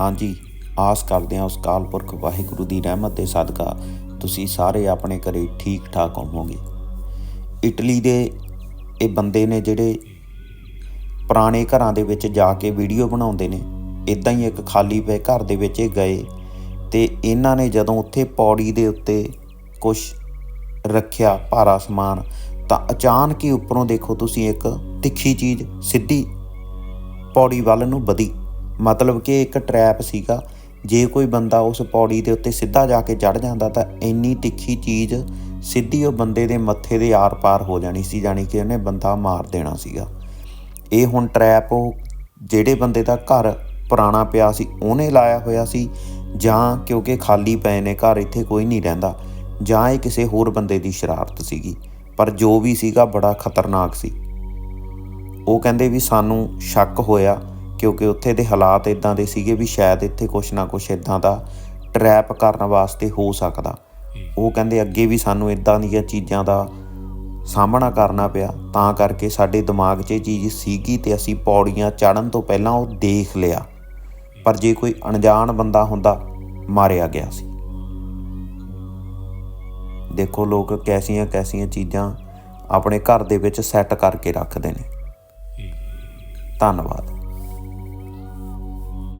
ਹਾਂਜੀ, ਆਸ ਕਰਦੇ ਹਾਂ ਉਸ ਕਾਲ ਪੁਰਖ ਵਾਹਿਗੁਰੂ ਦੀ ਰਹਿਮਤ ਦੇ ਸਦਕਾ ਤੁਸੀਂ ਸਾਰੇ ਆਪਣੇ ਘਰੇ ਠੀਕ ਠਾਕ ਹੋਵੋਗੇ। ਇਟਲੀ ਦੇ ਇਹ ਬੰਦੇ ਨੇ ਜਿਹੜੇ ਪੁਰਾਣੇ ਘਰਾਂ ਦੇ ਵਿੱਚ ਜਾ ਕੇ ਵੀਡੀਓ ਬਣਾਉਂਦੇ ਨੇ ਇਦਾਂ ਹੀ ਇੱਕ ਖਾਲੀ ਪਏ ਘਰ ਦੇ ਵਿੱਚ ਇਹ ਗਏ ਤੇ ਇਹਨਾਂ ਨੇ ਜਦੋਂ ਉੱਥੇ ਪੌੜੀ ਦੇ ਉੱਤੇ ਕੁਝ ਰੱਖਿਆ ਭਾਰਾ ਸਮਾਨ, ਤਾਂ ਅਚਾਨਕ ਹੀ ਉੱਪਰੋਂ ਦੇਖੋ ਤੁਸੀਂ ਇੱਕ ਤਿੱਖੀ ਚੀਜ਼ ਸਿੱਧੀ ਪੌੜੀ ਵੱਲ ਨੂੰ ਵਧੀ। ਮਤਲਬ ਕਿ ਇੱਕ ਟਰੈਪ ਸੀਗਾ। ਜੇ ਕੋਈ ਬੰਦਾ ਉਸ ਪੌੜੀ ਦੇ ਉੱਤੇ ਸਿੱਧਾ ਜਾ ਕੇ ਚੜ ਜਾਂਦਾ ਤਾਂ ਇੰਨੀ ਤਿੱਖੀ ਚੀਜ਼ ਸਿੱਧੀ ਉਹ ਬੰਦੇ ਦੇ ਮੱਥੇ ਦੇ ਆਰ-ਪਾਰ ਹੋ ਜਾਣੀ ਸੀ, ਜਾਣੀ ਕਿ ਉਹਨੇ ਬੰਦਾ ਮਾਰ ਦੇਣਾ ਸੀਗਾ। ਇਹ ਹੁਣ ਟਰੈਪ ਉਹ ਜਿਹੜੇ ਬੰਦੇ ਦਾ ਘਰ ਪੁਰਾਣਾ ਪਿਆ ਸੀ, ਉਹਨੇ ਲਾਇਆ ਹੋਇਆ ਸੀ ਜਾਂ ਕਿਉਂਕਿ ਖਾਲੀ ਪਏ ਨੇ ਘਰ, ਇੱਥੇ ਕੋਈ ਨਹੀਂ ਰਹਿੰਦਾ, ਜਾਂ ਇਹ ਕਿਸੇ ਹੋਰ ਬੰਦੇ ਦੀ ਸ਼ਰਾਰਤ ਸੀਗੀ। ਪਰ ਜੋ ਵੀ ਸੀਗਾ, ਬੜਾ ਖਤਰਨਾਕ ਸੀ। ਉਹ ਕਹਿੰਦੇ ਵੀ ਸਾਨੂੰ ਸ਼ੱਕ ਹੋਇਆ ਕਿਉਂਕਿ ਉੱਥੇ ਦੇ ਹਾਲਾਤ ਇਦਾਂ ਦੇ ਸੀਗੇ ਵੀ ਸ਼ਾਇਦ ਇੱਥੇ ਕੁਛ ਨਾ ਕੁਛ ਇਦਾਂ ਦਾ ਟਰੈਪ ਕਰਨ ਵਾਸਤੇ ਹੋ ਸਕਦਾ। ਉਹ ਕਹਿੰਦੇ ਅੱਗੇ ਵੀ ਸਾਨੂੰ ਇਦਾਂ ਦੀਆਂ ਚੀਜ਼ਾਂ ਦਾ ਸਾਹਮਣਾ ਕਰਨਾ ਪਿਆ। ਤਾਂ ਕਰਕੇ ਸਾਡੇ ਦਿਮਾਗ 'ਚ ਇਹ ਚੀਜ਼ ਸੀਗੀ ਤੇ ਅਸੀਂ ਪੌੜੀਆਂ ਚੜਨ ਤੋਂ ਪਹਿਲਾਂ ਉਹ ਦੇਖ ਲਿਆ। ਪਰ ਜੇ ਕੋਈ ਅਣਜਾਣ ਬੰਦਾ ਹੁੰਦਾ, ਮਾਰਿਆ ਗਿਆ ਸੀ। ਦੇਖੋ ਲੋਕ ਕੈਸੀਆਂ ਕੈਸੀਆਂ ਚੀਜ਼ਾਂ ਆਪਣੇ ਘਰ ਦੇ ਵਿੱਚ ਸੈੱਟ ਕਰਕੇ ਰੱਖਦੇ ਨੇ। ਧੰਨਵਾਦ।